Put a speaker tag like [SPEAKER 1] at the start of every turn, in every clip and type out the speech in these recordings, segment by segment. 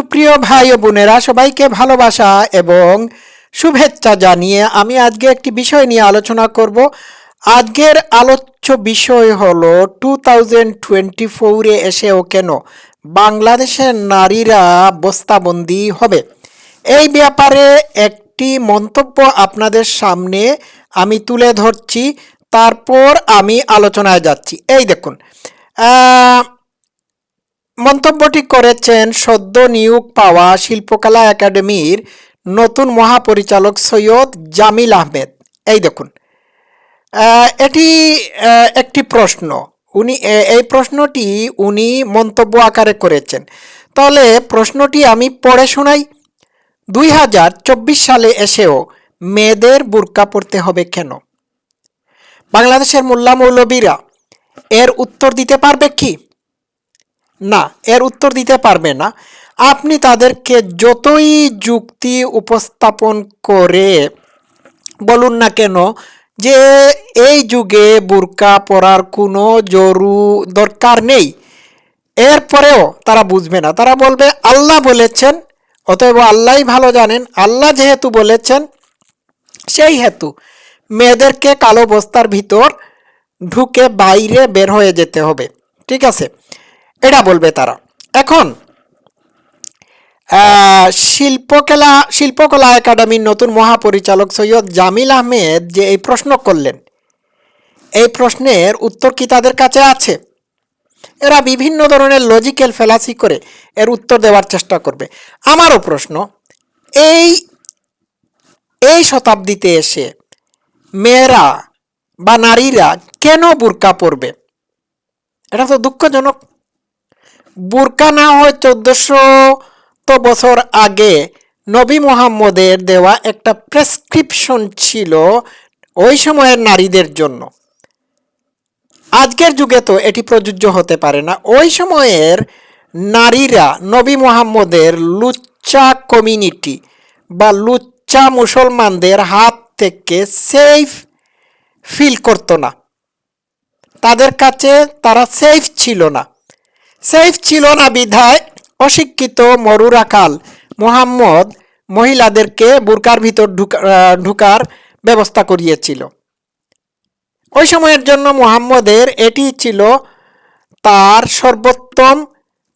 [SPEAKER 1] সুপ্রিয় ভাই ও বোনেরা, সবাইকে ভালোবাসা এবং শুভেচ্ছা জানিয়ে আমি আজকে একটি বিষয় নিয়ে আলোচনা করব। আজকের আলোচ্য বিষয় হলো টু থাউজেন্ড টোয়েন্টি ফোরে এসেও কেন বাংলাদেশের নারীরা বস্তাবন্দি হবে? এই ব্যাপারে একটি মন্তব্য আপনাদের সামনে আমি তুলে ধরছি, তারপর আমি আলোচনায় যাচ্ছি। এই দেখুন মন্তব্যটি করেছেন সদ্য নিয়োগ পাওয়া শিল্পকলা একাডেমির নতুন মহাপরিচালক সৈয়দ জামিল আহমেদ। এই দেখুন। এটি একটি প্রশ্ন। উনি এই প্রশ্নটি উনি মন্তব্য আকারে করেছেন। তাহলে প্রশ্নটি আমি পড়ে শোনাই। দুই হাজার চব্বিশ সালে এসেও মেয়েদের বুরকা পড়তে হবে কেন? বাংলাদেশের মোল্লা মৌলবীরা এর উত্তর দিতে পারবে কি? না, এর উত্তর দিতে পারবে না। আপনি তাদেরকে যতই যুক্তি উপস্থাপন করে বলুন না কেন যে এই যুগে বুরকা পরার কোনো জরু দরকার নেই। এরপরেও তারা বুঝবে না। তারা বলবে, আল্লাহ বলেছেন, অতএব আল্লাহই ভালো জানেন। আল্লাহ যেহেতু বলেছেন, সেই হেতু মেয়েদেরকে কালো বস্তার ভিতর ঢুকে বাইরে বের হয়ে যেতে হবে। ঠিক আছে? এটা বলবে তারা। এখন শিল্পকলা শিল্পকলা একাডেমির নতুন মহাপরিচালক সৈয়দ জামিল আহমেদ যে এই প্রশ্ন করলেন, এই প্রশ্নের উত্তর কি তাদের কাছে আছে? এরা বিভিন্ন ধরনের লজিক্যাল ফেলাসি করে এর উত্তর দেওয়ার চেষ্টা করবে। আমারও প্রশ্ন, এই এই শতাব্দীতে এসে মেয়েরা বা নারীরা কেন বুরকা পরবে? এটা তো দুঃখজনক। বুরকা না হয় চোদ্দশো তো বছর আগে নবী মোহাম্মদের দেওয়া একটা প্রেসক্রিপশন ছিল ওই সময়ের নারীদের জন্য। আজকের যুগে তো এটি প্রযোজ্য হতে পারে না। ওই সময়ের নারীরা নবী মোহাম্মদের লুচ্চা কমিউনিটি বা লুচ্চা মুসলমানদের হাত থেকে সেফ ফিল করতো না। তাদের কাছে তারা সেফ ছিল না। সেফ ছিল না বিধায় অশিক্ষিত মরুরাকাল। মোহাম্মদ মহিলাদেরকে বুরকার ভিতর ঢুকার ব্যবস্থা করিয়েছিল। ওই সময়ের জন্য মোহাম্মদের এটি ছিল তার সর্বোত্তম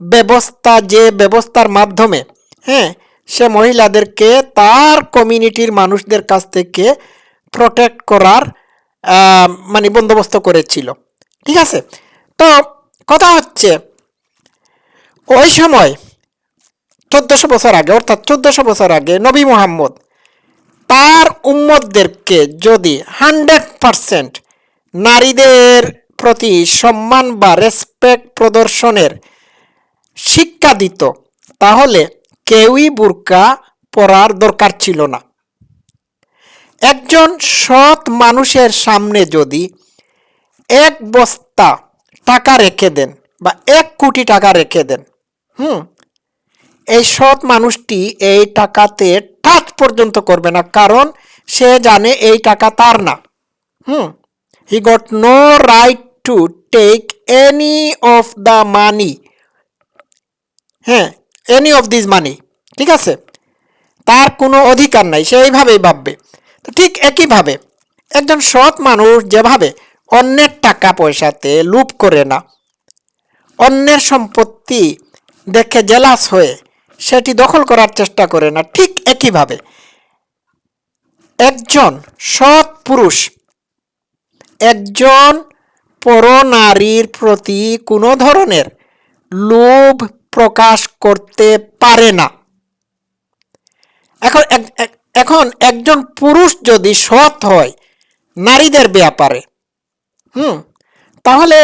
[SPEAKER 1] ব্যবস্থা যে ব্যবস্থার মাধ্যমে। হ্যাঁ সে মহিলাদেরকে তার কমিউনিটির মানুষদের কাছ থেকে প্রোটেক্ট করার মানে বন্দোবস্ত করেছিল। ঠিক আছে? তো কথা হচ্ছে ওই সময় চোদ্দশো বছর আগে, অর্থাৎ চোদ্দশো বছর আগে নবী মোহাম্মদ তার উম্মতদেরকে যদি হান্ড্রেড পারসেন্ট নারীদের প্রতি সম্মান বা রেসপেক্ট প্রদর্শনের শিক্ষা দিত, তাহলে কেউই বুরকা পরার দরকার ছিল না। একজন সৎ মানুষের সামনে যদি এক বস্তা টাকা রেখে দেন বা এক কোটি টাকা রেখে দেন হুম। এই সৎ মানুষটি এই টাকাতে টাচ পর্যন্ত করবে না, কারণ সে জানে এই টাকা তার না। হুম। He got no right to take any of the money হ্যাঁ এনি অফ দিস মানি ঠিক আছে? তার কোনো অধিকার নাই, সে এইভাবেই ভাববে। তো ঠিক একইভাবে, একজন সৎ মানুষ যেভাবে অন্যের টাকা পয়সাতে লুপ করে না, অন্যের সম্পত্তি দেখে জেলাস হয়ে সেটি দখল করার চেষ্টা করে না, ঠিক একইভাবে। একজন সৎ পুরুষ, একজন পরনারীর প্রতি কোনো ধরনের লোভ প্রকাশ করতে পারে না। এখন এখন একজন পুরুষ যদি সৎ হয় নারীদের ব্যাপারে, হুম, তাহলে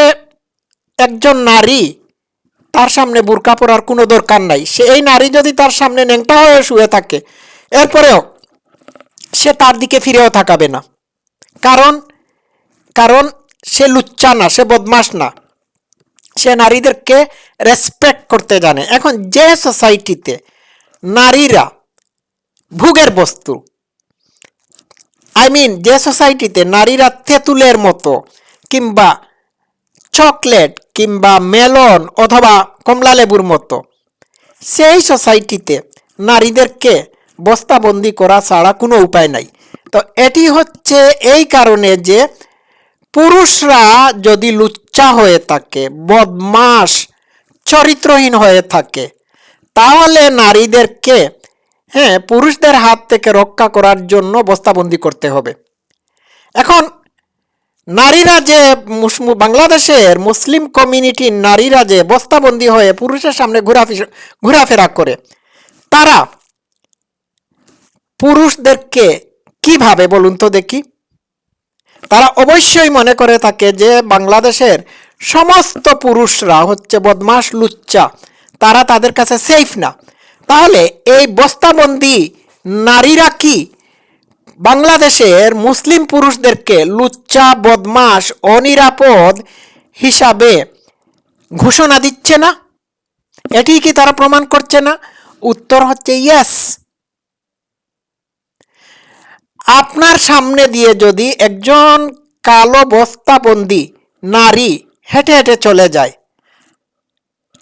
[SPEAKER 1] একজন নারী তার সামনে বুরকা পরার কোনো দরকার নাই। সে এই নারী যদি তার সামনে ন্যাংটা হয়ে শুয়ে থাকে, এরপরেও সে তার দিকে ফিরেও থাকাবে না। কারণ কারণ সে লুচ্চা না, সে বদমাস না। সে নারীদেরকে রেসপেক্ট করতে জানে। এখন যে সোসাইটিতে নারীরা ভোগের বস্তু আই মিন যে সোসাইটিতে নারীরা তেঁতুলের মতো কিংবা চকলেট কিংবা মেলন অথবা কমলা লেবুর মতো। সেই সোসাইটিতে নারীদেরকে বস্তাবন্দি করা ছাড়া কোনো উপায় নাই। তো এটি হচ্ছে এই কারণে যে পুরুষরা যদি লুচ্চা হয়ে থাকে বদমাস চরিত্রহীন হয়ে থাকে, তাহলে নারীদেরকে হ্যাঁ পুরুষদের হাত থেকে রক্ষা করার জন্য বস্তাবন্দি করতে হবে। এখন নারীরা যে বাংলাদেশের মুসলিম কমিউনিটির নারীরা যে বস্তাবন্দি হয়ে পুরুষের সামনে ঘোরাফি- ঘোরাফেরা করে, তারা পুরুষদেরকে কীভাবে বলুন তো দেখি? তারা অবশ্যই মনে করে থাকে যে বাংলাদেশের সমস্ত পুরুষরা হচ্ছে বদমাস, লুচ্চা, তারা তাদের কাছে সেফ না। তাহলে এই বস্তাবন্দি নারীরা কি বাংলাদেশের মুসলিম পুরুষদেরকে লুচ্চা বদমাস অনিরাপদ হিসাবে ঘোষণা দিচ্ছে না। এটি কি তারা প্রমাণ করছে না? উত্তর হচ্ছে ইয়েস আপনার সামনে দিয়ে যদি একজন কালো বস্তাবন্দি নারী হেঁটে হেঁটে চলে যায়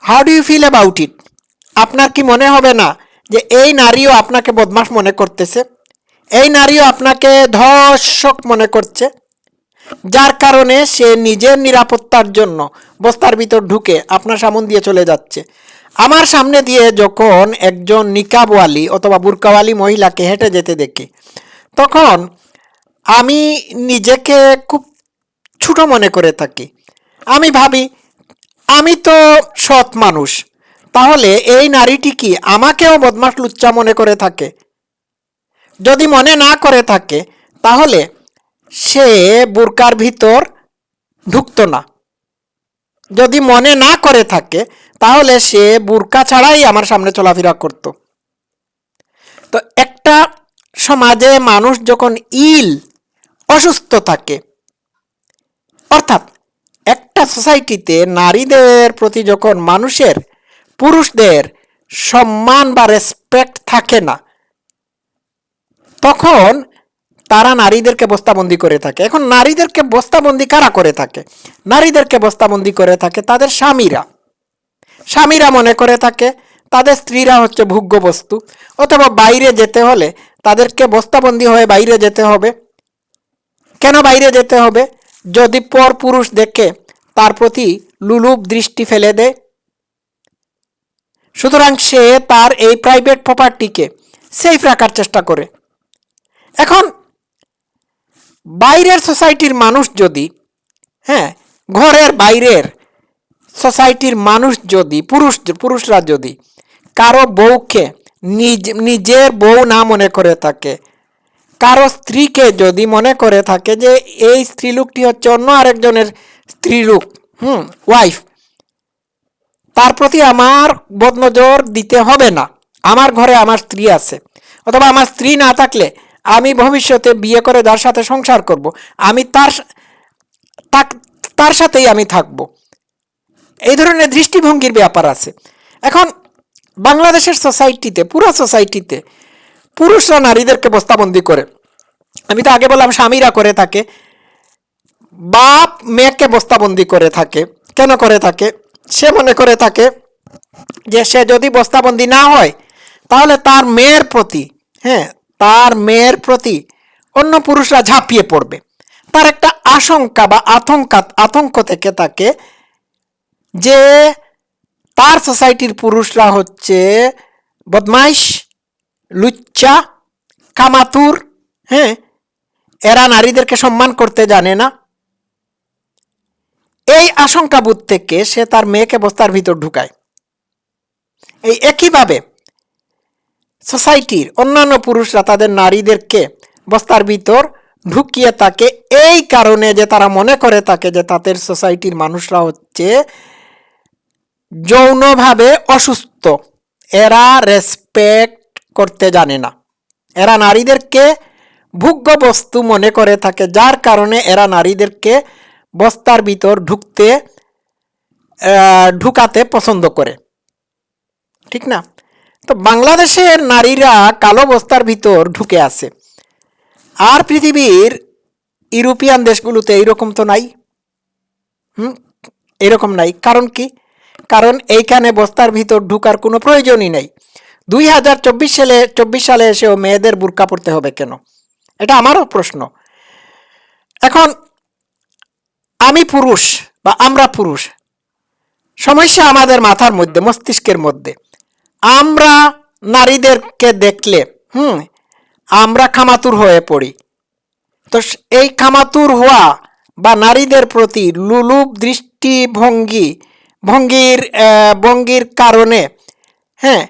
[SPEAKER 1] how do you feel about it আপনার কি মনে হবে না যে এই নারীও আপনাকে বদমাস মনে করতেছে? এই নারীও আপনাকে ধর্ষক মনে করছে, যার কারণে সে নিজের নিরাপত্তার জন্য বস্তার ভিতর ঢুকে আপনার সামন দিয়ে চলে যাচ্ছে। আমার সামনে দিয়ে যখন একজন নিকাবওয়ালি অথবা বুরকাওয়ালি মহিলাকে হেঁটে যেতে দেখি, তখন আমি নিজেকে খুব ছোট মনে করে থাকি। আমি ভাবি, আমি তো সৎ মানুষ, তাহলে এই নারীটি কি আমাকেও বদমাস লুচ্চা মনে করে থাকে? যদি মনে না করে থাকে, তাহলে সে বুরকার ভিতর ঢুকতো না। যদি মনে না করে থাকে, তাহলে সে বুরকা ছাড়াই আমার সামনে চলাফেরা করতো। তো একটা সমাজে মানুষ যখন ইল, অসুস্থ থাকে, অর্থাৎ একটা সোসাইটিতে নারীদের প্রতি যখন মানুষের, পুরুষদের সম্মান বা রেসপেক্ট থাকে না তখন তারা নারীদেরকে বস্তাবন্দি করে থাকে। এখন নারীদেরকে বস্তাবন্দি কারা করে থাকে? নারীদেরকে বস্তাবন্দি করে থাকে তাদের স্বামীরা। স্বামীরা মনে করে থাকে, তাদের স্ত্রীরা হচ্ছে ভোগ্য বস্তু। অথবা বাইরে যেতে হলে তাদেরকে বস্তাবন্দি হয়ে বাইরে যেতে হবে। কেন বাইরে যেতে হবে? যদি পর পুরুষ দেখে তার প্রতি লুলুপ দৃষ্টি ফেলে দেয়। সুতরাং সে তার এই প্রাইভেট প্রপার্টিকে সেফ রাখার চেষ্টা করে। এখন, বাইরের সোসাইটির মানুষ যদি হ্যাঁ ঘরের বাইরের সোসাইটির মানুষ যদি, পুরুষ, পুরুষরা যদি কারও বউকে নিজ, নিজের বউ না মনে করে থাকে, কারও স্ত্রীকে যদি মনে করে থাকে যে, এই স্ত্রীলোকটি হচ্ছে অন্য আরেকজনের স্ত্রীলোক হুম ওয়াইফ তার প্রতি আমার বদনজর দিতে হবে না। আমার ঘরে আমার স্ত্রী আছে। অথবা আমার স্ত্রী না থাকলে আমি ভবিষ্যতে বিয়ে করে যার সাথে সংসার করব, আমি তার তার সাথেই আমি থাকব। এই ধরনের দৃষ্টিভঙ্গির ব্যাপার আছে। এখন বাংলাদেশের সোসাইটিতে পুরো সোসাইটিতে পুরুষরা নারীদেরকে বস্তাবন্দি করে। আমি তো আগে বললাম, স্বামীরা করে থাকে, বাপ মেয়েকে বস্তাবন্দি করে থাকে। কেন করে থাকে? সে মনে করে থাকে যে সে যদি বস্তাবন্দি না হয়, তাহলে তার মেয়ের প্রতি হ্যাঁ তার মেয়ের প্রতি অন্য পুরুষরা ঝাঁপিয়ে পড়বে। তার একটা আশঙ্কা বা আতঙ্কা, আতঙ্ক থেকে থাকে যে তার সোসাইটির পুরুষরা হচ্ছে বদমাইশ, লুচ্চা, কামাতুর হ্যাঁ এরা নারীদেরকে সম্মান করতে জানে না। এই আশঙ্কাবোধ থেকে সে তার মেয়েকে বস্তার ভিতর ঢুকায়। এই একইভাবে সোসাইটির অন্যান্য পুরুষরা তাদের নারীদেরকে বস্তার ভিতর ঢুকিয়ে থাকে এই কারণে যে তারা মনে করে থাকে যে তাদের সোসাইটির মানুষরা হচ্ছে যৌনভাবে অসুস্থ। এরা রেসপেক্ট করতে জানে না। এরা নারীদেরকে ভোগ্য বস্তু মনে করে থাকে, যার কারণে এরা নারীদেরকে বস্তার ভিতর ঢুকতে ঢুকাতে পছন্দ করে। ঠিক না? তো বাংলাদেশের নারীরা কালো বস্তার ভিতর ঢুকে আছে। আর পৃথিবীর ইউরোপিয়ান দেশগুলোতে এইরকম তো নাই। হুম? এরকম নাই। কারণ কি? কারণ এইখানে বস্তার ভিতর ঢুকার কোনো প্রয়োজনই নেই। দুই হাজার চব্বিশ সালে চব্বিশ সালে এসেও মেয়েদের বুরকা পড়তে হবে কেন? এটা আমারও প্রশ্ন। এখন আমি পুরুষ বা আমরা পুরুষ, সমস্যা আমাদের মাথার মধ্যে, মস্তিষ্কের মধ্যে। আমরা নারীদেরকে দেখলে, হুম, আমরা খামাতুর হয়ে পড়ি। তো এই খামাতুর হওয়া বা নারীদের প্রতি লুলুপ দৃষ্টিভঙ্গি ভঙ্গির ভঙ্গির কারণে হ্যাঁ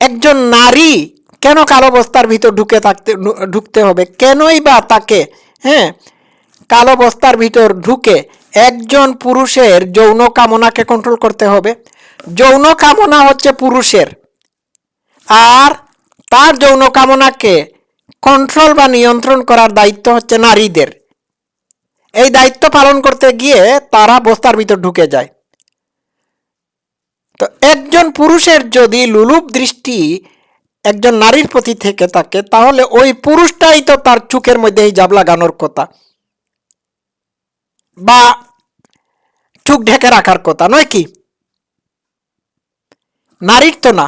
[SPEAKER 1] একজন নারী কেন কালো বস্তার ভিতর ঢুকে থাকতে ঢুকতে হবে? কেনই বা তাকে হ্যাঁ কালো বস্তার ভিতর ঢুকে একজন পুরুষের যৌন কামনাকে কন্ট্রোল করতে হবে? যৌন কামনা হচ্ছে পুরুষের। আর তার যৌন কামনাকে কন্ট্রোল বা নিয়ন্ত্রণ করার দায়িত্ব হচ্ছে নারীদের। এই দায়িত্ব পালন করতে গিয়ে তারা বস্তার ভিতর ঢুকে যায়। তো একজন পুরুষের যদি লুলুপ দৃষ্টি একজন নারীর প্রতি থেকে থাকে, তাহলে ওই পুরুষটাই তো তার চুকের মধ্যে এই জাব লাগানোর কথা। বা চুক ঢেকে রাখার কথা, নয় কি? নারীর তো না।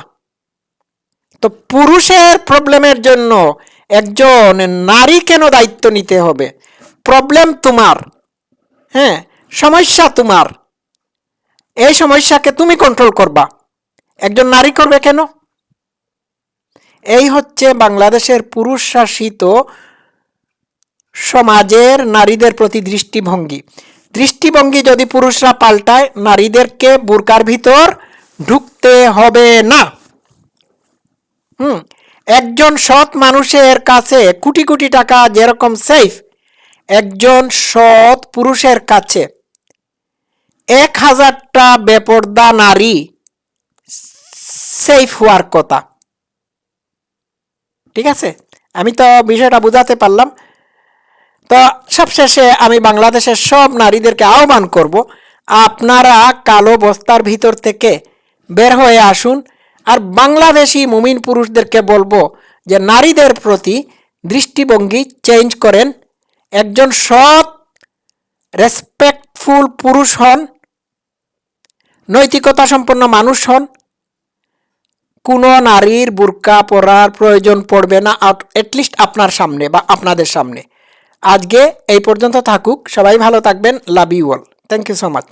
[SPEAKER 1] তো পুরুষের প্রবলেমের জন্য একজন নারী কেন দায়িত্ব নিতে হবে? প্রবলেম তোমার হ্যাঁ? সমস্যা তোমার। এই সমস্যাকে তুমি কন্ট্রোল করবা। একজন নারী করবে কেন? এই হচ্ছে বাংলাদেশের পুরুষ শাসিত সমাজের নারীদের প্রতি দৃষ্টিভঙ্গি। দৃষ্টিভঙ্গি যদি পুরুষরা পাল্টায়, নারীদেরকে বুরকার ভিতর ঢুকতে হবে না। হুম, একজন সৎ মানুষের কাছে কোটি কোটি টাকা যেরকম সেফ একজন সৎ পুরুষের কাছে এক হাজারটা বেপর্দা নারী সেফ হওয়ার কথা। ঠিক আছে? আমি তো বিষয়টা বোঝাতে পারলাম। তো সবশেষে আমি বাংলাদেশের সব নারীদেরকে আহ্বান করব, আপনারা কালো বস্তার ভিতর থেকে বের হয়ে আসুন। আর বাংলাদেশি মুমিন পুরুষদেরকে বলব যে নারীদের প্রতি দৃষ্টিভঙ্গি চেঞ্জ করেন। একজন সৎ রেসপেক্টফুল পুরুষ হন, নৈতিকতা সম্পন্ন মানুষ হন। কোনো নারীর বুরকা পরার প্রয়োজন পড়বে না অ্যাটলিস্ট আপনার সামনে বা আপনাদের সামনে। আজকে এই পর্যন্ত থাকুক, সবাই ভালো থাকবেন love you all thank you so much